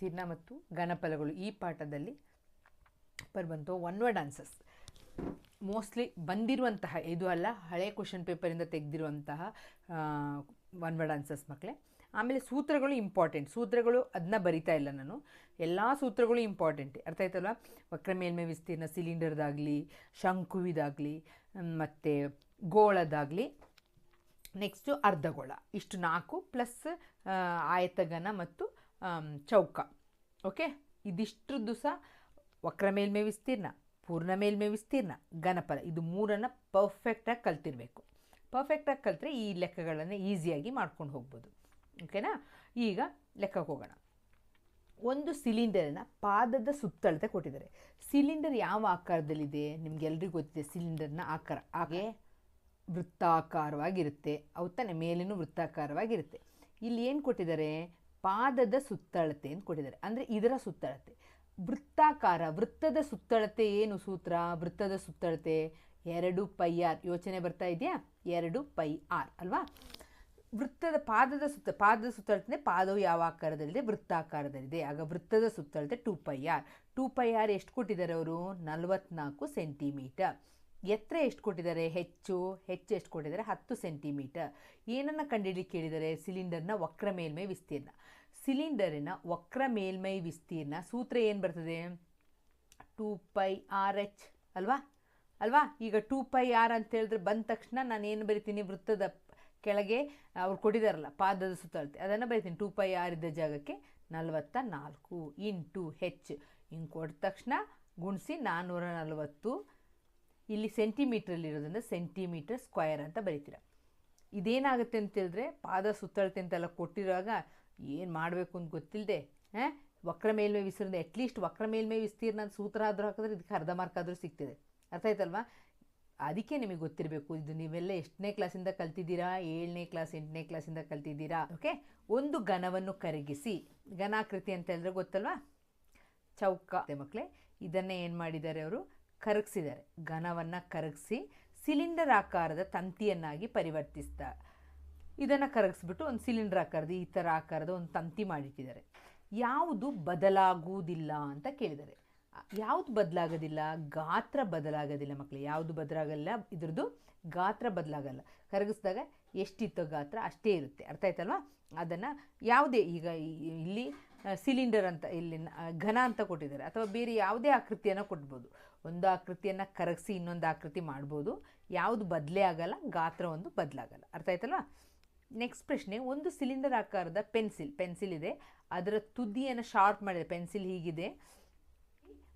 ವಿಸ್ತೀರ್ಣ ಮತ್ತು ಘನಫಲಗಳು ಈ ಪಾಠದಲ್ಲಿ ಬರುವಂಥ ಒನ್ ವರ್ಡ್ ಆನ್ಸರ್ಸ್ ಮೋಸ್ಟ್ಲಿ ಬಂದಿರುವಂತಹ, ಇದು ಅಲ್ಲ, ಹಳೆ ಕ್ವಶನ್ ಪೇಪರಿಂದ ತೆಗೆದಿರುವಂತಹ ಒನ್ ವರ್ಡ್ ಆನ್ಸರ್ಸ್ ಮಕ್ಕಳೇ ಆಮೇಲೆ ಸೂತ್ರಗಳು ಇಂಪಾರ್ಟೆಂಟ್ ಸೂತ್ರಗಳು ಅದನ್ನ ಬರಿತಾ ಇಲ್ಲ ನಾನು. ಎಲ್ಲ ಸೂತ್ರಗಳು ಇಂಪಾರ್ಟೆಂಟ್ ಅರ್ಥ ಆಯ್ತಲ್ವ? ವಕ್ರ ಮೇಲ್ಮೈ ವಿಸ್ತೀರ್ಣ ಸಿಲಿಂಡರ್ದಾಗಲಿ, ಶಂಕುವಿದಾಗಲಿ ಮತ್ತು ಗೋಳದಾಗಲಿ. ನೆಕ್ಸ್ಟು ಅರ್ಧಗೋಳ. ಇಷ್ಟು ನಾಲ್ಕು ಪ್ಲಸ್ ಆಯತಘನ ಮತ್ತು ಚೌಕ. ಓಕೆ? ಇದಿಷ್ಟರದ್ದು ಸಹ ವಕ್ರ ಮೇಲ್ಮೆ ವಿಸ್ತೀರ್ಣ ಪೂರ್ಣ ಮೇಲ್ಮೆ ವಿಸ್ತೀರ್ಣ ಘನಪದ ಇದು ಮೂರನ್ನು ಪರ್ಫೆಕ್ಟಾಗಿ ಕಲ್ತಿರಬೇಕು. ಪರ್ಫೆಕ್ಟಾಗಿ ಕಲಿತ್ರೆ ಈ ಲೆಕ್ಕಗಳನ್ನು ಈಸಿಯಾಗಿ ಮಾಡ್ಕೊಂಡು ಹೋಗ್ಬೋದು. ಓಕೆನಾ ಈಗ ಲೆಕ್ಕಕ್ಕೆ ಹೋಗೋಣ. ಒಂದು ಸಿಲಿಂಡರ್ನ ಪಾದದ ಸುತ್ತಳತೆ ಕೊಟ್ಟಿದ್ದಾರೆ. ಸಿಲಿಂಡರ್ ಯಾವ ಆಕಾರದಲ್ಲಿದೆ? ನಿಮ್ಗೆಲ್ರಿಗೂ ಗೊತ್ತಿದೆ ಸಿಲಿಂಡರ್ನ ಆಕಾರ. ಹಾಗೆ ವೃತ್ತಾಕಾರವಾಗಿರುತ್ತೆ. ಅವು ತಾನೆ ಮೇಲಿನೂ ವೃತ್ತಾಕಾರವಾಗಿರುತ್ತೆ. ಇಲ್ಲಿ ಏನು ಕೊಟ್ಟಿದ್ದಾರೆ? ಪಾದದ ಸುತ್ತಳತೆ ಅಂತ ಕೊಟ್ಟಿದ್ದಾರೆ. ಅಂದರೆ ಇದರ ಸುತ್ತಳತೆ. ವೃತ್ತಾಕಾರ, ವೃತ್ತದ ಸುತ್ತಳತೆ ಏನು ಸೂತ್ರ? ವೃತ್ತದ ಸುತ್ತಳತೆ ಎರಡು ಪೈ ಆರ್. ಯೋಚನೆ ಬರ್ತಾ ಇದೆಯಾ? ಎರಡು ಪೈ ಆರ್, ಅಲ್ವಾ? ವೃತ್ತದ ಪಾದದ ಸುತ್ತ, ಪಾದದ ಸುತ್ತಳತೆ ಪಾದವು ಯಾವ ಆಕಾರದಲ್ಲಿದೆ? ವೃತ್ತಾಕಾರದಲ್ಲಿದೆ. ಆಗ ವೃತ್ತದ ಸುತ್ತಳತೆ two pi R. Two pi R ಎಷ್ಟು ಕೊಟ್ಟಿದ್ದಾರೆ ಅವರು? ನಲವತ್ನಾಲ್ಕು ಸೆಂಟಿಮೀಟರ್. ಎತ್ತರ ಎಷ್ಟು ಕೊಟ್ಟಿದ್ದಾರೆ? ಹೆಚ್ಚು ಹೆಚ್ಚು ಎಷ್ಟು ಕೊಟ್ಟಿದ್ದಾರೆ? ಹತ್ತು ಸೆಂಟಿಮೀಟರ್. ಏನನ್ನು ಕಂಡುಹಿಡಿಯಲಿಕ್ಕೆ ಕೇಳಿದರೆ? ಸಿಲಿಂಡರ್ನ ವಕ್ರ ಮೇಲ್ಮೈ ವಿಸ್ತೀರ್ಣ. ಸಿಲಿಂಡರಿನ ವಕ್ರ ಮೇಲ್ಮೈ ವಿಸ್ತೀರ್ಣ ಸೂತ್ರ ಏನು ಬರ್ತದೆ? ಟೂ ಪೈ ಆರ್ ಎಚ್ ಅಲ್ವಾ? ಅಲ್ವಾ? ಈಗ ಟೂ ಪೈ ಆರ್ ಅಂತ ಹೇಳಿದ್ರೆ ಬಂದ ತಕ್ಷಣ ನಾನು ಏನು ಬರಿತೀನಿ? ವೃತ್ತದ ಕೆಳಗೆ ಅವ್ರು ಕೊಟ್ಟಿದ್ದಾರಲ್ಲ ಪಾದದ ಸುತ್ತಳತೆ. ಅದನ್ನು ಬರಿತೀನಿ. ಟೂ ಪೈ ಆರ್ ಇದ್ದ ಜಾಗಕ್ಕೆ ನಲವತ್ತ ನಾಲ್ಕು ಇಂಟು ಹೆಚ್ ಹಿಂಗೆ ಕೊಟ್ಟ ತಕ್ಷಣ ಗುಣಿಸಿ ನಾನ್ನೂರ ನಲವತ್ತು. ಇಲ್ಲಿ ಸೆಂಟಿಮೀಟ್ರಲ್ಲಿರೋದ್ರಿಂದ ಸೆಂಟಿಮೀಟರ್ ಸ್ಕ್ವಯರ್ ಅಂತ ಬರೀತೀರ. ಇದೇನಾಗುತ್ತೆ ಅಂತ ಹೇಳಿದ್ರೆ ಪಾದ ಸುತ್ತಳತೆ ಅಂತೆಲ್ಲ ಕೊಟ್ಟಿರುವಾಗ ಏನು ಮಾಡಬೇಕು ಅಂತ ಗೊತ್ತಿಲ್ಲದೆ ಹಾಂ? ವಕ್ರ ಮೇಲ್ಮೈ ವಿಸ್ತೀರ್ಣ ಅಟ್ಲೀಸ್ಟ್ ವಕ್ರ ಮೇಲ್ಮೈ ವಿಸ್ತೀರ್ಣ ಅಂತ ಸೂತ್ರ ಆದರೂ ಹಾಕಿದ್ರೆ ಇದಕ್ಕೆ ಅರ್ಧ ಮಾರ್ಕ್ ಆದರೂ ಸಿಗ್ತದೆ. ಅರ್ಥ ಆಯ್ತಲ್ವಾ? ಅದಕ್ಕೆ ನಿಮಗೆ ಗೊತ್ತಿರಬೇಕು, ಇದು ನೀವೆಲ್ಲ ಎಷ್ಟನೇ ಕ್ಲಾಸಿಂದ ಕಲ್ತಿದ್ದೀರಾ, ಏಳನೇ ಕ್ಲಾಸ್ ಎಂಟನೇ ಕ್ಲಾಸಿಂದ ಕಲ್ತಿದ್ದೀರಾ ಓಕೆ ಒಂದು ಘನವನ್ನು ಕರಗಿಸಿ, ಘನಾಕೃತಿ ಅಂತ ಹೇಳಿದ್ರೆ ಗೊತ್ತಲ್ವಾ? ಚೌಕ. ಮಕ್ಕಳೇ ಇದನ್ನೇ ಏನು ಮಾಡಿದ್ದಾರೆ ಅವರು? ಕರಗಿಸಿದ್ದಾರೆ. ಘನವನ್ನು ಕರಗಿಸಿ ಸಿಲಿಂಡರ್ ಆಕಾರದ ತಂತಿಯನ್ನಾಗಿ ಪರಿವರ್ತಿಸ್ತಾ ಇದನ್ನು ಕರಗಿಸ್ಬಿಟ್ಟು ಒಂದು ಸಿಲಿಂಡರ್ ಆಕಾರದ ಈ ಥರ ಆಕಾರದ ಒಂದು ತಂತಿ ಮಾಡಿಟ್ಟಿದ್ದಾರೆ. ಯಾವುದು ಬದಲಾಗುವುದಿಲ್ಲ ಅಂತ ಕೇಳಿದ್ದಾರೆ. ಯಾವುದು ಬದಲಾಗೋದಿಲ್ಲ? ಗಾತ್ರ ಬದಲಾಗೋದಿಲ್ಲ ಮಕ್ಕಳು ಯಾವುದು ಬದಲಾಗಲ್ಲ? ಇದ್ರದ್ದು ಗಾತ್ರ ಬದಲಾಗಲ್ಲ. ಕರಗಿಸಿದಾಗ ಎಷ್ಟಿತ್ತೋ ಗಾತ್ರ ಅಷ್ಟೇ ಇರುತ್ತೆ. ಅರ್ಥ ಆಯ್ತಲ್ವಾ? ಅದನ್ನು ಯಾವುದೇ ಈಗ ಇಲ್ಲಿ ಸಿಲಿಂಡರ್ ಅಂತ ಇಲ್ಲಿ ಘನ ಅಂತ ಕೊಟ್ಟಿದ್ದಾರೆ. ಅಥವಾ ಬೇರೆ ಯಾವುದೇ ಆಕೃತಿಯನ್ನು ಕೊಡ್ಬೋದು. ಒಂದು ಆಕೃತಿಯನ್ನು ಕರಗಿಸಿ ಇನ್ನೊಂದು ಆಕೃತಿ ಮಾಡ್ಬೋದು. ಯಾವುದು ಬದಲೇ ಆಗಲ್ಲ ಗಾತ್ರ ಒಂದು ಬದಲಾಗಲ್ಲ. ಅರ್ಥ ಆಯ್ತಲ್ವಾ? ನೆಕ್ಸ್ಟ್ ಪ್ರಶ್ನೆ, ಒಂದು ಸಿಲಿಂಡರ್ ಆಕಾರದ ಪೆನ್ಸಿಲ್ ಪೆನ್ಸಿಲ್ ಇದೆ. ಅದರ ತುದಿಯನ್ನು ಶಾರ್ಪ್ ಮಾಡಿದೆ ಪೆನ್ಸಿಲ್ ಹೀಗಿದೆ.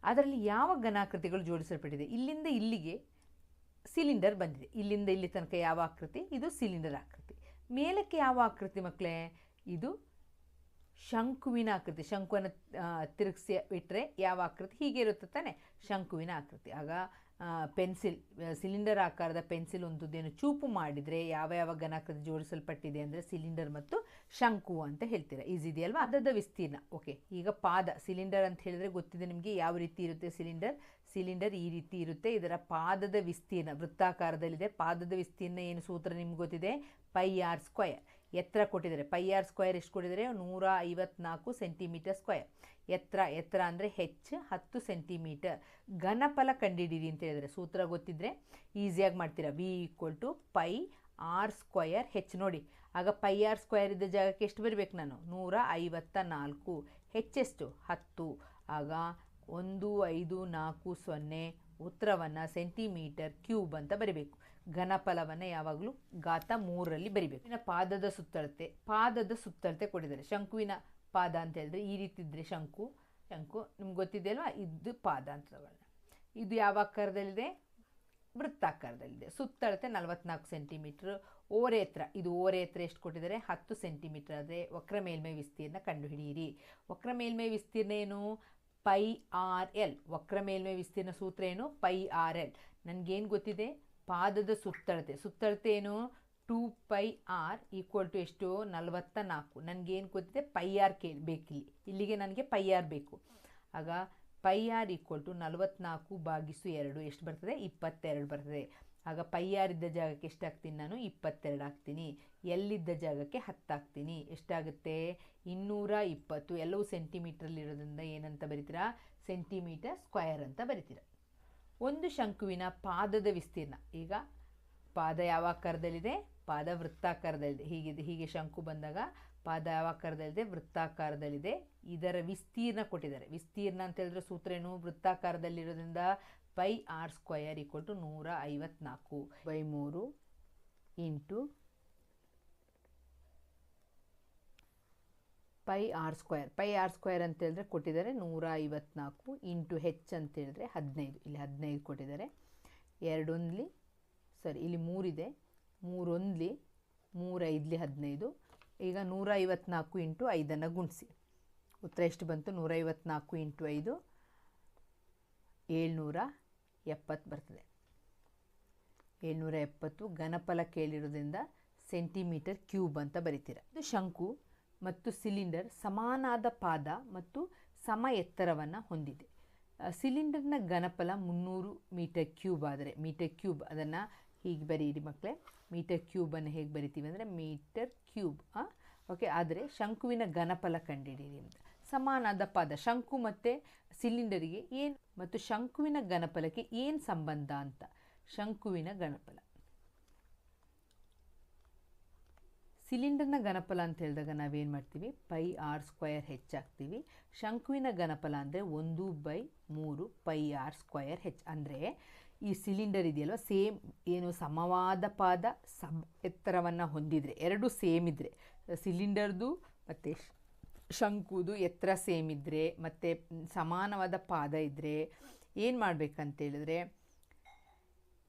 ಅದರಲ್ಲಿ ಯಾವ ಘನಾಕೃತಿಗಳು ಜೋಡಿಸಲ್ಪಟ್ಟಿದೆ? ಇಲ್ಲಿಂದ ಇಲ್ಲಿಗೆ ಸಿಲಿಂಡರ್ ಬಂದಿದೆ. ಇಲ್ಲಿಂದ ಇಲ್ಲಿ ತನಕ ಯಾವ ಆಕೃತಿ? ಇದು ಸಿಲಿಂಡರ್ ಆಕೃತಿ. ಮೇಲಕ್ಕೆ ಯಾವ ಆಕೃತಿ ಮಕ್ಕಳೇ ಇದು ಶಂಕುವಿನ ಆಕೃತಿ, ಶಂಕುವನ್ನು ತಿರುಗಿಸಿ ಬಿಟ್ಟರೆ ಯಾವ ಆಕೃತಿ? ಹೀಗೆ ಇರುತ್ತೆ ತಾನೆ, ಶಂಕುವಿನ ಆಕೃತಿ. ಆಗ ಪೆನ್ಸಿಲ್ ಸಿಲಿಂಡರ್ ಆಕಾರದ ಪೆನ್ಸಿಲ್ ಒಂದುದೇನು ಚೂಪು ಮಾಡಿದರೆ ಯಾವ ಯಾವ ಘನಾಕೃತಿ ಜೋಡಿಸಲ್ಪಟ್ಟಿದೆ ಅಂದರೆ ಸಿಲಿಂಡರ್ ಮತ್ತು ಶಂಕು ಅಂತ ಹೇಳ್ತೀರಾ. ಈಸಿ ಇದೆಯಲ್ವಾ ಅದದ ವಿಸ್ತೀರ್ಣ. ಓಕೆ ಈಗ ಪಾದ, ಸಿಲಿಂಡರ್ ಅಂತ ಹೇಳಿದ್ರೆ ಗೊತ್ತಿದೆ ನಿಮಗೆ ಯಾವ ರೀತಿ ಇರುತ್ತೆ ಸಿಲಿಂಡರ್? ಸಿಲಿಂಡರ್ ಈ ರೀತಿ ಇರುತ್ತೆ, ಇದರ ಪಾದದ ವಿಸ್ತೀರ್ಣ, ವೃತ್ತಾಕಾರದಲ್ಲಿದೆ. ಪಾದದ ವಿಸ್ತೀರ್ಣ ಏನು ಸೂತ್ರ ನಿಮ್ಗೆ ಗೊತ್ತಿದೆ? ಪೈ ಆರ್ ಸ್ಕ್ವಯರ್ ಎತ್ತರ ಕೊಟ್ಟಿದ್ದಾರೆ. ಪೈ ಆರ್ ಸ್ಕ್ವಯರ್ ಎಷ್ಟು ಕೊಟ್ಟಿದ್ದಾರೆ? ನೂರ ಐವತ್ನಾಲ್ಕು ಸೆಂಟಿಮೀಟರ್ ಸ್ಕ್ವಯರ್ ಎತ್ತರ ಎತ್ತರ ಅಂದರೆ ಹೆಚ್ಚು ಹತ್ತು ಸೆಂಟಿಮೀಟರ್. ಘನಫಲ ಕಂಡಿಡೀರಿ ಅಂತ ಹೇಳಿದರೆ ಸೂತ್ರ ಗೊತ್ತಿದ್ದರೆ ಈಸಿಯಾಗಿ ಮಾಡ್ತೀರಾ. V equal to pi R square H ನೋಡಿ, ಆಗ ಪೈ ಆರ್ ಸ್ಕ್ವಯರ್ ಇದ್ದ ಜಾಗಕ್ಕೆ ಎಷ್ಟು ಬರಬೇಕು ನಾನು? ನೂರ ಐವತ್ತ ನಾಲ್ಕು ಹೆಚ್ಚೆಷ್ಟು ಹತ್ತು. ಆಗ ಒಂದು, ಐದು, ನಾಲ್ಕು, ಸೊನ್ನೆ ಉತ್ತರವನ್ನು ಸೆಂಟಿಮೀಟರ್ ಕ್ಯೂಬ್ ಅಂತ ಬರಿಬೇಕು. ಘನಫಲವನ್ನು ಯಾವಾಗಲೂ ಗಾತ ಮೂರರಲ್ಲಿ ಬರಿಬೇಕು. ಇನ್ನು ಪಾದದ ಸುತ್ತಳತೆ ಪಾದದ ಸುತ್ತಳತೆ ಕೊಟ್ಟಿದ್ದಾರೆ. ಶಂಕುವಿನ ಪಾದ ಅಂತ ಹೇಳಿದ್ರೆ ಈ ರೀತಿ ಇದ್ದರೆ ಶಂಕು ಶಂಕು, ನಿಮ್ಗೆ ಗೊತ್ತಿದೆ ಅಲ್ವಾ? ಇದು ಪಾದ ಅಂತ ತಗೊಳ್ಳೋಣ ಇದು ಯಾವ ಆಕಾರದಲ್ಲಿದೆ? ವೃತ್ತಾಕಾರದಲ್ಲಿದೆ. ಸುತ್ತಳತೆ ನಲವತ್ನಾಲ್ಕು ಸೆಂಟಿಮೀಟ್ರ್. ಓರೆ ಎತ್ತರ ಇದು ಓರೆ ಎತ್ತರ ಎಷ್ಟು ಕೊಟ್ಟಿದ್ದಾರೆ? ಹತ್ತು ಸೆಂಟಿಮೀಟರ್. ಆದರೆ ವಕ್ರ ಮೇಲ್ಮೈ ವಿಸ್ತೀರ್ಣ ಕಂಡುಹಿಡಿಯಿರಿ. ವಕ್ರ ಮೇಲ್ಮೈ ವಿಸ್ತೀರ್ಣ ಏನು? Pi R L. ವಕ್ರ ಮೇಲ್ಮೈ ವಿಸ್ತೀರ್ಣ ಸೂತ್ರ ಏನು? Pi R L. ನನಗೇನು ಗೊತ್ತಿದೆ? ಪಾದದ ಸುತ್ತಳತೆ. ಸುತ್ತಳತೆ ಏನು? Two pi R equal to ಎಷ್ಟು? ನಲವತ್ತ ನಾಲ್ಕು. ನನಗೇನು ಗೊತ್ತಿದೆ? ಪೈ ಆರ್ ಕೇ ಬೇಕಿಲ್ಲಿ. ಇಲ್ಲಿಗೆ ನನಗೆ ಪೈ ಆರ್ ಬೇಕು. ಆಗ ಪೈ ಆರ್ ಈಕ್ವಲ್ ಟು ನಲವತ್ನಾಲ್ಕು ಬಾಗಿಸು ಎರಡು. ಎಷ್ಟು ಬರ್ತದೆ? ಇಪ್ಪತ್ತೆರಡು ಬರ್ತದೆ. ಆಗ ಪೈ ಆರ್ ಇದ್ದ ಜಾಗಕ್ಕೆ ಎಷ್ಟು ಹಾಕ್ತೀನಿ ನಾನು? ಇಪ್ಪತ್ತೆರಡು ಹಾಕ್ತೀನಿ. ಎಲ್ಲಿದ್ದ ಜಾಗಕ್ಕೆ ಹತ್ತು ಹಾಕ್ತೀನಿ. ಎಷ್ಟಾಗುತ್ತೆ? ಇನ್ನೂರ ಇಪ್ಪತ್ತು. ಎಲ್ಲವೂ ಸೆಂಟಿಮೀಟ್ರಲ್ಲಿರೋದ್ರಿಂದ ಏನಂತ ಬರಿತೀರಾ? ಸೆಂಟಿಮೀಟರ್ ಸ್ಕ್ವಯರ್ ಅಂತ ಬರಿತೀರ. ಒಂದು ಶಂಕುವಿನ ಪಾದದ ವಿಸ್ತೀರ್ಣ. ಈಗ ಪಾದ ಯಾವ ಆಕಾರದಲ್ಲಿದೆ? ಪಾದ ವೃತ್ತಾಕಾರದಲ್ಲಿದೆ. ಹೀಗಿದೆ, ಹೀಗೆ ಶಂಕು ಬಂದಾಗ ಪಾದ ಯಾವಾಕಾರದಲ್ಲಿದೆ ವೃತ್ತಾಕಾರದಲ್ಲಿದೆ. ಇದರ ವಿಸ್ತೀರ್ಣ ಕೊಟ್ಟಿದ್ದಾರೆ. ವಿಸ್ತೀರ್ಣ ಅಂತ ಹೇಳಿದ್ರೆ ಸೂತ್ರ ಏನು? ವೃತ್ತಾಕಾರದಲ್ಲಿರೋದ್ರಿಂದ pi R square equal to ನೂರ ಐವತ್ನಾಲ್ಕು ಬೈ ಮೂರು into pi R square pi R square ಅಂತ ಹೇಳಿದ್ರೆ ಕೊಟ್ಟಿದ್ದಾರೆ ನೂರ ಐವತ್ನಾಲ್ಕು ಇಂಟು ಹೆಚ್ ಅಂತ ಹೇಳಿದ್ರೆ ಹದಿನೈದು. ಇಲ್ಲಿ ಹದಿನೈದು ಕೊಟ್ಟಿದ್ದಾರೆ. ಎರಡೊಂದ್ಲಿ, ಸರಿ, ಇಲ್ಲಿ ಮೂರಿದೆ. ಮೂರೊಂದ್ಲಿ, ಮೂರೈದ್ಲಿ ಹದಿನೈದು. ಈಗ ನೂರ ಐವತ್ನಾಲ್ಕು ಇಂಟು ಐದನ್ನು ಗುಣಿಸಿ. ಉತ್ತರ ಎಷ್ಟು ಬಂತು? ನೂರ ಐವತ್ನಾಲ್ಕು ಇಂಟು ಐದು, ಏಳ್ನೂರ ಎಪ್ಪತ್ತು ಬರ್ತದೆ. ಏಳ್ನೂರ ಎಪ್ಪತ್ತು ಘನಫಲ ಕೇಳಿರೋದ್ರಿಂದ ಸೆಂಟಿಮೀಟರ್ ಕ್ಯೂಬ್ ಅಂತ ಬರಿತೀರ. ಇದು ಶಂಕು. ಮತ್ತು ಸಿಲಿಂಡರ್ ಸಮಾನಾದ ಪಾದ ಮತ್ತು ಸಮ ಎತ್ತರವನ್ನು ಹೊಂದಿದೆ ಸಿಲಿಂಡರ್ನ ಘನಫಲ ಮುನ್ನೂರು ಮೀಟರ್ ಕ್ಯೂಬ್ ಆದರೆ, ಮೀಟರ್ ಕ್ಯೂಬ್ ಅದನ್ನು ಹೀಗೆ ಬರೀರಿ ಮಕ್ಕಳೇ, ಮೀಟರ್ ಕ್ಯೂಬನ್ನು ಹೇಗೆ ಬರಿತೀವಿ ಅಂದರೆ ಮೀಟರ್ ಕ್ಯೂಬ್ ಓಕೆ ಆದರೆ ಶಂಕುವಿನ ಘನಫಲ ಕಂಡುಹಿಡಿಯಿರಿ ಅಂತ ಸಮಾನಾದ ಪಾದ, ಶಂಕು ಮತ್ತು ಸಿಲಿಂಡರಿಗೆ ಏನು ಮತ್ತು ಶಂಕುವಿನ ಘನಫಲಕ್ಕೆ ಏನು ಸಂಬಂಧ ಅಂತ? ಶಂಕುವಿನ ಘನಫಲ. ಸಿಲಿಂಡರ್ನ ಘನಫಲ ಅಂತ ಹೇಳಿದಾಗ ನಾವೇನು ಮಾಡ್ತೀವಿ? ಪೈ ಆರ್ ಸ್ಕ್ವಯರ್ ಹೆಚ್ಚಾಗ್ತೀವಿ. ಶಂಕುವಿನ ಘನಫಲ ಅಂದರೆ ಒಂದು ಬೈ ಮೂರು ಪೈ ಆರ್ ಸ್ಕ್ವಯರ್ ಹೆಚ್. ಅಂದರೆ ಈ ಸಿಲಿಂಡರ್ ಇದೆಯಲ್ವ? ಸೇಮ್ ಏನು ಸಮವಾದ ಪಾದ ಸಬ್ ಎತ್ತರವನ್ನು ಹೊಂದಿದರೆ, ಎರಡು ಸೇಮ್ ಇದ್ದರೆ ಸಿಲಿಂಡರ್ದು ಮತ್ತು ಶಂಕುದು ಎತ್ತರ ಸೇಮ್ ಇದ್ದರೆ ಮತ್ತು ಸಮಾನವಾದ ಪಾದ ಇದ್ದರೆ ಏನು ಮಾಡಬೇಕಂತೇಳಿದ್ರೆ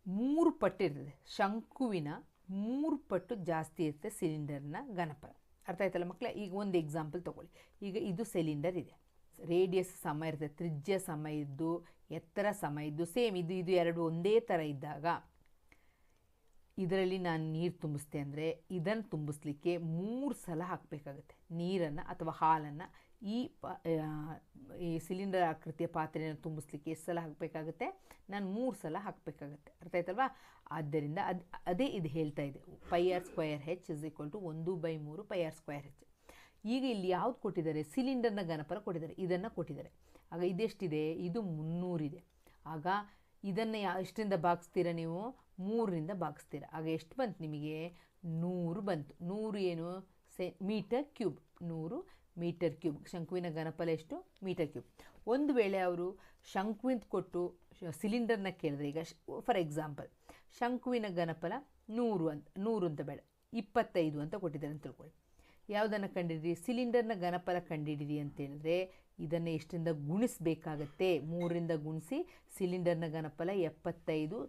ಮೂರು ಪಟ್ಟಿರ್ತದೆ ಶಂಕುವಿನ ಮೂರು ಪಟ್ಟು ಜಾಸ್ತಿ ಇರುತ್ತೆ ಸಿಲಿಂಡರ್ನ ಘನಫಲ. ಅರ್ಥ ಆಯ್ತಲ್ಲ ಮಕ್ಕಳೇ ಈಗ ಒಂದು ಎಕ್ಸಾಂಪಲ್ ತೊಗೊಳ್ಳಿ. ಈಗ ಇದು ಸಿಲಿಂಡರ್ ಇದೆ. ರೇಡಿಯಸ್ ಸಮ ಇರುತ್ತೆ, ತ್ರಿಜ್ಯ ಸಮ ಇದ್ದು, ಎತ್ತರ ಸಮ ಇದ್ದು, ಸೇಮ್ ಇದು ಇದು ಎರಡು ಒಂದೇ ಥರ ಇದ್ದಾಗ ಇದರಲ್ಲಿ ನಾನು ನೀರು ತುಂಬಿಸ್ತೆ ಅಂದರೆ ಇದನ್ನು ತುಂಬಿಸ್ಲಿಕ್ಕೆ ಮೂರು ಸಲ ಹಾಕಬೇಕಾಗುತ್ತೆ. ನೀರನ್ನು ಅಥವಾ ಹಾಲನ್ನು ಈ ಈ ಸಿಲಿಂಡರ್ ಆಕೃತಿಯ ಪಾತ್ರೆಯನ್ನು ತುಂಬಿಸ್ಲಿಕ್ಕೆ ಎಷ್ಟು ಸಲ ಹಾಕಬೇಕಾಗುತ್ತೆ? ನಾನು ಮೂರು ಸಲ ಹಾಕಬೇಕಾಗುತ್ತೆ. ಅರ್ಥ ಆಯ್ತಲ್ವಾ? ಆದ್ದರಿಂದ ಅದು, ಅದೇ ಇದು ಹೇಳ್ತಾ ಇದೆ. Pi r square h is equal to ಒಂದು ಬೈ ಮೂರು ಪೈ ಆರ್ ಸ್ಕ್ವಯರ್ ಹೆಚ್. ಈಗ ಇಲ್ಲಿ ಯಾವ್ದು ಕೊಟ್ಟಿದ್ದಾರೆ? ಸಿಲಿಂಡರ್ನ ಘನಪರ ಕೊಟ್ಟಿದ್ದಾರೆ. ಇದನ್ನು ಕೊಟ್ಟಿದ್ದಾರೆ. ಆಗ ಇದೆಷ್ಟಿದೆ? ಇದು ಮುನ್ನೂರಿದೆ. ಆಗ ಇದನ್ನು ಯಾ ಎಷ್ಟರಿಂದ ಭಾಗಿಸ್ತೀರಾ ನೀವು? ಮೂರರಿಂದ ಭಾಗಿಸ್ತೀರ? ಆಗ ಎಷ್ಟು ಬಂತು ನಿಮಗೆ? ನೂರು ಬಂತು. ನೂರು ಏನು? ಸೆ, ಮೀಟರ್ ಕ್ಯೂಬ್. ನೂರು ಮೀಟರ್ ಕ್ಯೂಬ್. ಶಂಕುವಿನ ಘನಫಲ ಎಷ್ಟು? Metre cube. ಒಂದು ವೇಳೆ ಅವರು ಶಂಕುವಿನ ಕೊಟ್ಟು ಸಿಲಿಂಡರ್ನ ಕೇಳಿದ್ರೆ, ಈಗ ಫಾರ್ ಎಕ್ಸಾಂಪಲ್, ಶಂಕುವಿನ ಘನಫಲ ನೂರು ಅಂತ ನೂರು ಅಂತ ಬೇಡ, ಇಪ್ಪತ್ತೈದು ಅಂತ ಕೊಟ್ಟಿದ್ದಾರೆ ಅಂತ ತಿಳ್ಕೊಳ್ಳಿ. ಯಾವುದನ್ನು ಕಂಡಿಡಿರಿ ಸಿಲಿಂಡರ್ನ ಘನಫಲ ಕಂಡಿಡಿರಿ ಅಂತ ಹೇಳಿದ್ರೆ ಇದನ್ನು ಎಷ್ಟರಿಂದ ಗುಣಿಸಬೇಕಾಗತ್ತೆ. ಮೂರರಿಂದ ಗುಣಿಸಿ ಸಿಲಿಂಡರ್ನ ಘನಫಲ ಎಪ್ಪತ್ತೈದು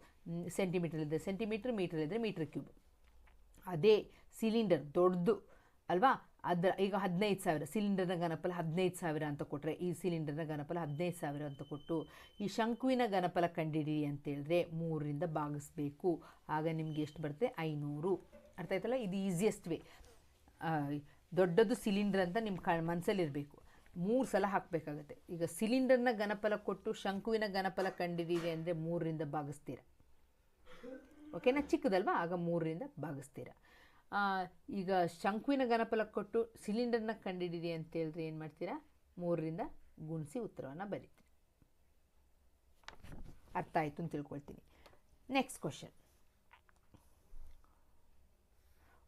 ಸೆಂಟಿಮೀಟರ್ ಇದ್ದರೆ ಸೆಂಟಿಮೀಟ್ರ್ ಮೀಟರ್ ಇದ್ದರೆ ಮೀಟರ್ ಕ್ಯೂಬ್. ಅದೇ ಸಿಲಿಂಡರ್ ದೊಡ್ಡದು, ಅಲ್ವಾ? ಅದರ, ಈಗ ಹದಿನೈದು ಸಾವಿರ, ಸಿಲಿಂಡರ್ನ ಗಣಪಲ ಹದಿನೈದು ಸಾವಿರ ಅಂತ ಕೊಟ್ಟರೆ ಈ ಸಿಲಿಂಡರ್ನ ಗಣಪಲ ಹದಿನೈದು ಸಾವಿರ ಅಂತ ಕೊಟ್ಟು ಈ ಶಂಕುವಿನ ಗಣಪಲ ಕಂಡಿಡಿ ಅಂತೇಳಿದ್ರೆ ಮೂರರಿಂದ ಭಾಗಿಸ್ಬೇಕು. ಆಗ ನಿಮಗೆ ಎಷ್ಟು ಬರುತ್ತೆ? ಐನೂರು. ಅರ್ಥ ಆಯ್ತಲ್ಲ? ಇದು ಈಸಿಯೆಸ್ಟ್ ವೇ ದೊಡ್ಡದು ಸಿಲಿಂಡರ್ ಅಂತ ನಿಮ್ಮ ಕ ಮನಸ್ಸಲ್ಲಿರಬೇಕು ಮೂರು ಸಲ ಹಾಕಬೇಕಾಗತ್ತೆ. ಈಗ ಸಿಲಿಂಡರ್ನ ಗಣಪಲ ಕೊಟ್ಟು ಶಂಕುವಿನ ಗಣಪಲ ಕಂಡಿದ್ದೀರಿ ಅಂದರೆ ಮೂರರಿಂದ ಭಾಗಿಸ್ತೀರ? ಓಕೆನಾ ಚಿಕ್ಕದಲ್ವಾ? ಆಗ ಮೂರರಿಂದ ಭಾಗಿಸ್ತೀರ. ಈಗ ಶಂಕುವಿನ ಗಣಪಲ ಕೊಟ್ಟು ಸಿಲಿಂಡರ್ನ ಕಂಡಿಡಿರಿ ಅಂತ ಹೇಳಿದ್ರೆ ಏನು ಮಾಡ್ತೀರಾ? ಮೂರರಿಂದ ಗುಣಿಸಿ ಉತ್ತರವನ್ನು ಬರೀತೀರಿ. ಅರ್ಥ ಆಯಿತು ಅಂತ ತಿಳ್ಕೊಳ್ತೀನಿ. ನೆಕ್ಸ್ಟ್ ಕ್ವಶನ್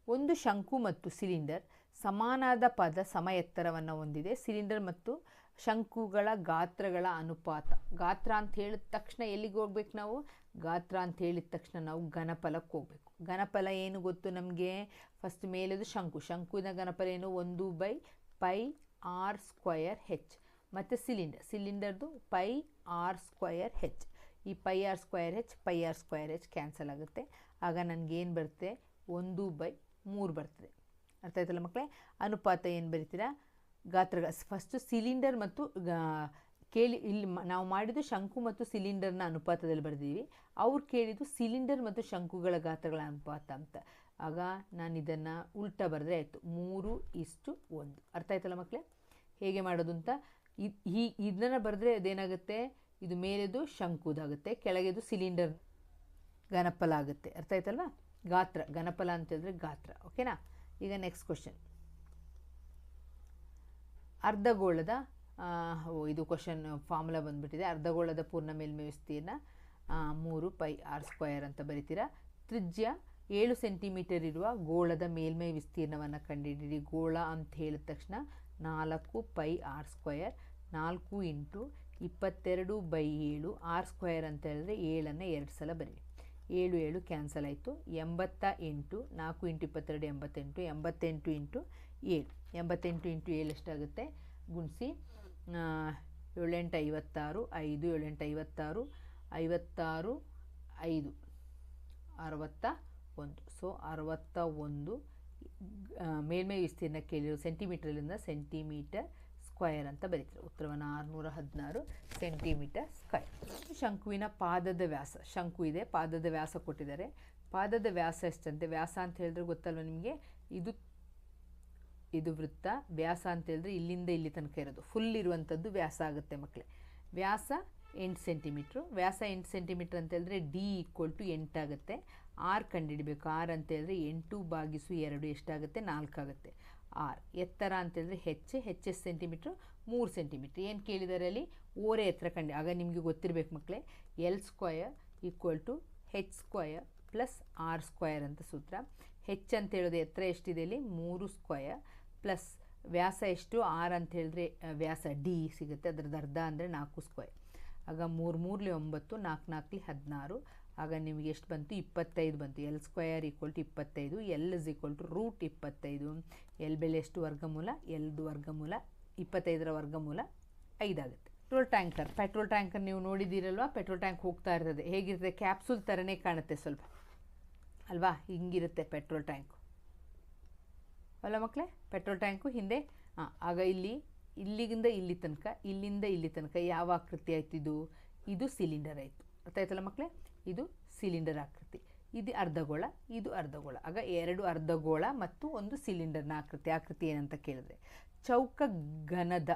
ಒಂದು ಶಂಕು ಮತ್ತು ಸಿಲಿಂಡರ್ ಸಮಾನಾದ ಪದ ಸಮ ಎತ್ತರವನ್ನು ಹೊಂದಿದೆ. ಸಿಲಿಂಡರ್ ಮತ್ತು ಶಂಕುಗಳ ಗಾತ್ರಗಳ ಅನುಪಾತ. ಗಾತ್ರ ಅಂತ ಹೇಳಿದ ತಕ್ಷಣ ಎಲ್ಲಿಗೆ ಹೋಗ್ಬೇಕು ನಾವು? ಗಾತ್ರ ಅಂತ ಹೇಳಿದ ತಕ್ಷಣ ನಾವು ಘನಫಲಕ್ಕೆ ಹೋಗಬೇಕು. ಘನಫಲ ಏನು ಗೊತ್ತು ನಮಗೆ? ಫಸ್ಟ್ ಮೇಲದು ಶಂಕು. ಶಂಕುವಿನ ಘನಫಲ ಏನು? ಒಂದು by pi R square H. ಮತ್ತು ಸಿಲಿಂಡರ್. ಸಿಲಿಂಡರ್ದು ಪೈ ಆರ್ ಸ್ಕ್ವಯರ್ ಹೆಚ್. ಈ pi R square H, pi R square H cancel ಆಗುತ್ತೆ. ಆಗ ನನಗೇನು ಬರುತ್ತೆ? ಒಂದು ಬೈ ಮೂರು ಬರ್ತದೆ. ಅರ್ಥ ಆಯ್ತಲ್ಲ ಮಕ್ಕಳೇ? ಅನುಪಾತ ಏನು ಬರಿತೀರಾ? ಗಾತ್ರ ಫಸ್ಟು ಸಿಲಿಂಡರ್ ಮತ್ತು ಕೇಳಿ, ಇಲ್ಲಿ ನಾವು ಮಾಡಿದ್ದು ಶಂಕು ಮತ್ತು ಸಿಲಿಂಡರ್ನ ಅನುಪಾತದಲ್ಲಿ ಬರೆದಿದ್ದೀವಿ ಅವ್ರು ಕೇಳಿದ್ದು ಸಿಲಿಂಡರ್ ಮತ್ತು ಶಂಕುಗಳ ಗಾತ್ರಗಳ ಅನುಪಾತ ಅಂತ. ಆಗ ನಾನು ಇದನ್ನು ಉಲ್ಟಾ ಬರೆದ್ರೆ ಆಯಿತು. ಮೂರು ಇಷ್ಟು ಒಂದು. ಅರ್ಥ ಆಯ್ತಲ್ಲ ಮಕ್ಕಳೇ? ಹೇಗೆ ಮಾಡೋದು ಅಂತ ಇದು ಈ ಇದನ್ನು ಬರೆದ್ರೆ ಅದೇನಾಗುತ್ತೆ? ಇದು ಮೇಲೆದು ಶಂಕುದಾಗುತ್ತೆ, ಕೆಳಗೆದು ಸಿಲಿಂಡರ್ ಘನಪಲ ಆಗುತ್ತೆ. ಅರ್ಥ ಆಯ್ತಲ್ವಾ? ಗಾತ್ರ ಘನಪಲ ಅಂತ ಹೇಳಿದ್ರೆ ಗಾತ್ರ, ಓಕೆನಾ? ಈಗ ನೆಕ್ಸ್ಟ್ ಕ್ವಶನ್ ಅರ್ಧಗೋಳದ ಇದು ಕ್ವಶನ್ ಫಾರ್ಮುಲಾ ಬಂದುಬಿಟ್ಟಿದೆ. ಅರ್ಧಗೋಳದ ಪೂರ್ಣ ಮೇಲ್ಮೈ ವಿಸ್ತೀರ್ಣ ಮೂರು ಪೈ ಆರ್ ಸ್ಕ್ವಯರ್ ಅಂತ ಬರಿತೀರಾ? ತ್ರಿಜ್ಯ ಏಳು ಸೆಂಟಿಮೀಟರ್ ಇರುವ ಗೋಳದ ಮೇಲ್ಮೈ ವಿಸ್ತೀರ್ಣವನ್ನು ಕಂಡುಹಿಡಿಯಿರಿ ಗೋಳ ಅಂತ ಹೇಳಿದ ತಕ್ಷಣ ನಾಲ್ಕು ಪೈ ಆರ್ ಸ್ಕ್ವಯರ್ ನಾಲ್ಕು ಇಂಟು ಇಪ್ಪತ್ತೆರಡು ಬೈ ಏಳು. ಆರ್ ಸ್ಕ್ವಯರ್ ಅಂತ ಹೇಳಿದ್ರೆ ಏಳನ್ನು ಎರಡು ಸಲ ಬರೀ ಏಳು ಏಳು ಕ್ಯಾನ್ಸಲ್ ಆಯಿತು. ಎಂಬತ್ತ ಎಂಟು, ನಾಲ್ಕು ಇಂಟು ಇಪ್ಪತ್ತೆರಡು, ಎಂಬತ್ತೆಂಟು ಎಂಬತ್ತೆಂಟು ಇಂಟು ಏಳು. ಎಂಬತ್ತೆಂಟು ಇಂಟು ಏಳು ಎಷ್ಟಾಗುತ್ತೆ? ಗುಣಿಸಿ ಏಳೆಂಟು ಐವತ್ತಾರು, ಐದು, ಏಳೆಂಟು ಐವತ್ತಾರು ಐವತ್ತಾರು, ಐದು. ಅರವತ್ತ ಒಂದು ಸೊ ಅರವತ್ತ ಒಂದು ಮೇಲ್ಮೈ ವಿಸ್ತೀರ್ಣ ಕೇಳಿರೋ ಸೆಂಟಿಮೀಟರ್ಲಿಂದ ಸೆಂಟಿಮೀಟರ್ ಸ್ಕ್ವಯರ್ ಅಂತ ಬರೀತಾರೆ. ಉತ್ತರವನ್ನು ಆರುನೂರ ಹದಿನಾರು ಸೆಂಟಿಮೀಟರ್ ಸ್ಕ್ವಯರ್ ಶಂಕುವಿನ ಪಾದದ ವ್ಯಾಸ, ಶಂಕು ಇದೆ, ಪಾದದ ವ್ಯಾಸ ಕೊಟ್ಟಿದ್ದಾರೆ. ಪಾದದ ವ್ಯಾಸ ಎಷ್ಟಂತೆ? ವ್ಯಾಸ ಅಂತ ಹೇಳಿದ್ರೆ ಗೊತ್ತಲ್ವ ನಿಮಗೆ? ಇದು ಇದು ವೃತ್ತ, ವ್ಯಾಸ ಅಂತ ಹೇಳಿದ್ರೆ ಇಲ್ಲಿಂದ ಇಲ್ಲಿ ತನಕ ಇರೋದು. ಫುಲ್ ಇರುವಂಥದ್ದು ವ್ಯಾಸ ಆಗುತ್ತೆ ಮಕ್ಕಳೇ. ವ್ಯಾಸ ಎಂಟು ಸೆಂಟಿಮೀಟ್ರು ವ್ಯಾಸ ಎಂಟು ಸೆಂಟಿಮೀಟ್ರ್ ಅಂತ ಹೇಳಿದ್ರೆ ಡಿ ಈಕ್ವಲ್ ಟು ಎಂಟಾಗುತ್ತೆ ಆರ್ ಕಂಡುಹಿಡಬೇಕು. ಆರ್ ಅಂತ ಹೇಳಿದ್ರೆ ಎಂಟು ಬಾಗಿಸು ಎರಡು ಎಷ್ಟಾಗುತ್ತೆ? ನಾಲ್ಕಾಗುತ್ತೆ ಆರ್ ಎತ್ತರ ಅಂತೇಳಿದ್ರೆ ಹೆಚ್ಚು ಹೆಚ್ಚು ಸೆಂಟಿಮೀಟ್ರ್ ಮೂರು ಸೆಂಟಿಮೀಟ್ರ್ ಏನು ಕೇಳಿದಾರೆ ಅಲ್ಲಿ ಓರೆ ಎತ್ತರ ಕಂಡು. ಆಗ ನಿಮಗೆ ಗೊತ್ತಿರಬೇಕು ಮಕ್ಕಳೇ L square equal to H square plus R square ಅಂತ ಸೂತ್ರ. ಹೆಚ್ ಅಂತ ಹೇಳೋದು ಎತ್ತರ ಎಷ್ಟಿದೆ ಇಲ್ಲಿ? ಮೂರು ಸ್ಕ್ವಯರ್ ಪ್ಲಸ್ ವ್ಯಾಸ ಎಷ್ಟು? ಆರ್ ಅಂತ ಹೇಳಿದ್ರೆ ವ್ಯಾಸ ಡಿ ಸಿಗುತ್ತೆ. ಅದರದ್ದು ಅರ್ಧ ಅಂದರೆ ನಾಲ್ಕು ಸ್ಕ್ವಯರ್ ಆಗ ಮೂರು ಮೂರಲಿ ಒಂಬತ್ತು, ನಾಲ್ಕು ನಾಲ್ಕಲಿ ಹದಿನಾರು. ಆಗ ನಿಮಗೆ ಎಷ್ಟು ಬಂತು? ಇಪ್ಪತ್ತೈದು ಬಂತು. ಎಲ್ ಸ್ಕ್ವಯರ್ ಈಕ್ವಲ್ ಟು ಇಪ್ಪತ್ತೈದು L is equal to root ಇಪ್ಪತ್ತೈದು. ಎಲ್ ಬೆಲೆ ಎಷ್ಟು ವರ್ಗಮೂಲ? ಎಲ್ದು ವರ್ಗಮೂಲ ಇಪ್ಪತ್ತೈದರ ವರ್ಗಮೂಲ ಐದಾಗುತ್ತೆ. ಪೆಟ್ರೋಲ್ ಟ್ಯಾಂಕರ್ ಪೆಟ್ರೋಲ್ ಟ್ಯಾಂಕರ್ ನೀವು ನೋಡಿದ್ದೀರಲ್ವಾ? ಪೆಟ್ರೋಲ್ ಟ್ಯಾಂಕ್ ಹೋಗ್ತಾ ಇರ್ತದೆ. ಹೇಗಿರುತ್ತೆ? ಕ್ಯಾಪ್ಸೂಲ್ ಥರನೇ ಕಾಣುತ್ತೆ ಸ್ವಲ್ಪ. ಅಲ್ವಾ? ಹಿಂಗಿರುತ್ತೆ ಪೆಟ್ರೋಲ್ ಟ್ಯಾಂಕು ಅಲ್ಲ ಮಕ್ಕಳೇ ಪೆಟ್ರೋಲ್ ಟ್ಯಾಂಕು ಹಿಂದೆ ಹಾಂ ಆಗ ಇಲ್ಲಿ, ಇಲ್ಲಿಗಿಂದ ಇಲ್ಲಿ ತನಕ, ಇಲ್ಲಿಂದ ಇಲ್ಲಿ ತನಕ ಯಾವ ಆಕೃತಿ ಆಯ್ತು ಇದು? ಇದು ಸಿಲಿಂಡರ್ ಆಯಿತು. ಅರ್ಥ ಆಯ್ತಲ್ಲ ಮಕ್ಕಳೇ ಇದು ಸಿಲಿಂಡರ್ ಆಕೃತಿ. ಇದು ಅರ್ಧಗೋಳ ಇದು ಅರ್ಧಗೋಳ. ಆಗ ಎರಡು ಅರ್ಧಗೋಳ ಮತ್ತು ಒಂದು ಸಿಲಿಂಡರ್ನ ಆಕೃತಿ. ಆಕೃತಿ ಏನಂತ ಕೇಳಿದ್ರೆ, ಚೌಕ ಘನದ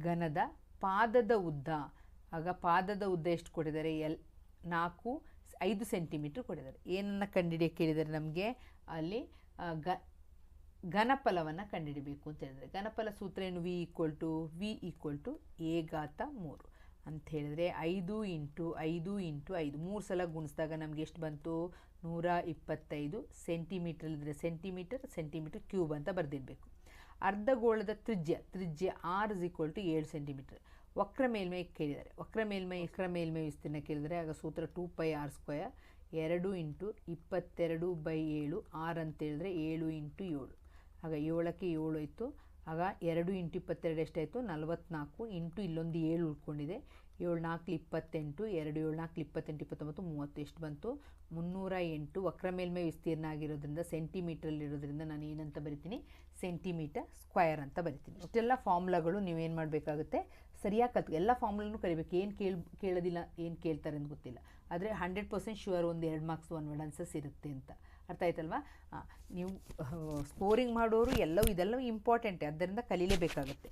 ಘನದ ಪಾದದ ಉದ್ದ. ಆಗ ಪಾದದ ಉದ್ದ ಎಷ್ಟು ಕೊಟ್ಟಿದ್ದಾರೆ? ಎಲ್, ನಾಲ್ಕು, ಐದು ಸೆಂಟಿಮೀಟ್ರ್ ಕೊಟ್ಟಿದ್ದಾರೆ. ಏನನ್ನು ಕಂಡುಹಿಡಿಯ ಕೇಳಿದರೆ ನಮಗೆ? ಅಲ್ಲಿ ಗ, ಘನಫಲವನ್ನು ಕಂಡುಹಿಡಬೇಕು ಅಂತ ಹೇಳಿದರೆ. ಘನಫಲ ಸೂತ್ರ ಏನು? V equal to V equal to A ಘಾತ ಮೂರು. ಅಂತ ಹೇಳಿದ್ರೆ ಐದು ಇಂಟು ಐದು ಇಂಟು ಐದು. ಮೂರು ಸಲ ಗುಣಿಸಿದಾಗ ನಮಗೆ ಎಷ್ಟು ಬಂತು? ನೂರ ಇಪ್ಪತ್ತೈದು ಸೆಂಟಿಮೀಟರ್ ಇದ್ದರೆ ಸೆಂಟಿಮೀಟರ್ ಸೆಂಟಿಮೀಟರ್ ಕ್ಯೂಬ್ ಅಂತ ಬರೆದಿರಬೇಕು. ಅರ್ಧಗೋಳದ ತ್ರಿಜ್ಯ ತ್ರಿಜ್ಯ ಆರ್ ಇಸ್ ಈಕ್ವಲ್ ಟು ಏಳು ಸೆಂಟಿಮೀಟರ್. ವಕ್ರ ಮೇಲ್ಮೈ ಕೇಳಿದ್ದಾರೆ. ವಕ್ರ ಮೇಲ್ಮೈ ವಕ್ರ ಮೇಲ್ಮೈ ವಿಸ್ತೀರ್ಣ ಕೇಳಿದರೆ ಆಗ ಸೂತ್ರ ಟೂ ಪೈ ಆರ್ ಸ್ಕ್ವಯರ್ ಎರಡು ಇಂಟು ಇಪ್ಪತ್ತೆರಡು ಬೈ ಏಳು, ಆರ್ ಅಂತ ಹೇಳಿದ್ರೆ ಏಳು ಇಂಟು ಏಳು. ಆಗ ಏಳಕ್ಕೆ ಏಳು ಇತ್ತು ಆಗ ಎರಡು ಇಂಟು ಇಪ್ಪತ್ತೆರಡು ಎಷ್ಟಾಯಿತು? ನಲವತ್ತ್ನಾಲ್ಕು ಇಂಟು ಇಲ್ಲೊಂದು ಏಳು ಉಳ್ಕೊಂಡಿದೆ. ಏಳು ನಾಲ್ಕು ಇಪ್ಪತ್ತೆಂಟು, ಎರಡು ಏಳು ನಾಲ್ಕು ಇಪ್ಪತ್ತೆಂಟು, ಇಪ್ಪತ್ತೊಂಬತ್ತು, ಮೂವತ್ತು ಎಷ್ಟು ಬಂತು? ಮುನ್ನೂರ ಎಂಟು. ವಕ್ರ ಮೇಲ್ಮೈ ವಿಸ್ತೀರ್ಣ ಆಗಿರೋದ್ರಿಂದ, ಸೆಂಟಿಮೀಟ್ರಲ್ಲಿರೋದ್ರಿಂದ ನಾನು ಏನಂತ ಬರಿತೀನಿ? ಸೆಂಟಿಮೀಟರ್ ಸ್ಕ್ವಯರ್ ಅಂತ ಬರಿತೀನಿ. ಇಷ್ಟೆಲ್ಲ ಫಾರ್ಮುಲಾಗಳು ನೀವೇನು ಮಾಡಬೇಕಾಗುತ್ತೆ? ಸರಿಯಾಗಿ ಕಲ್ತು ಎಲ್ಲ ಫಾರ್ಮುಲಾನು ಕರಿಬೇಕು ಏನು ಕೇಳಿ, ಕೇಳೋದಿಲ್ಲ, ಏನು ಕೇಳ್ತಾರೆ ಅಂತ ಗೊತ್ತಿಲ್ಲ. ಆದರೆ ಹಂಡ್ರೆಡ್ ಪರ್ಸೆಂಟ್ ಶ್ಯೂರ್ ಒಂದು ಎರಡು ಮಾರ್ಕ್ಸ್ ಒನ್ ವರ್ಡ್ ಆನ್ಸರ್ಸ್ ಇರುತ್ತೆ ಅಂತ. ಅರ್ಥ ಆಯ್ತಲ್ವಾ? ನೀವು ಸ್ಕೋರಿಂಗ್ ಮಾಡೋರು ಎಲ್ಲವೂ ಇದೆಲ್ಲವೂ ಇಂಪಾರ್ಟೆಂಟೇ ಅದರಿಂದ ಕಲೀಲೇಬೇಕಾಗುತ್ತೆ.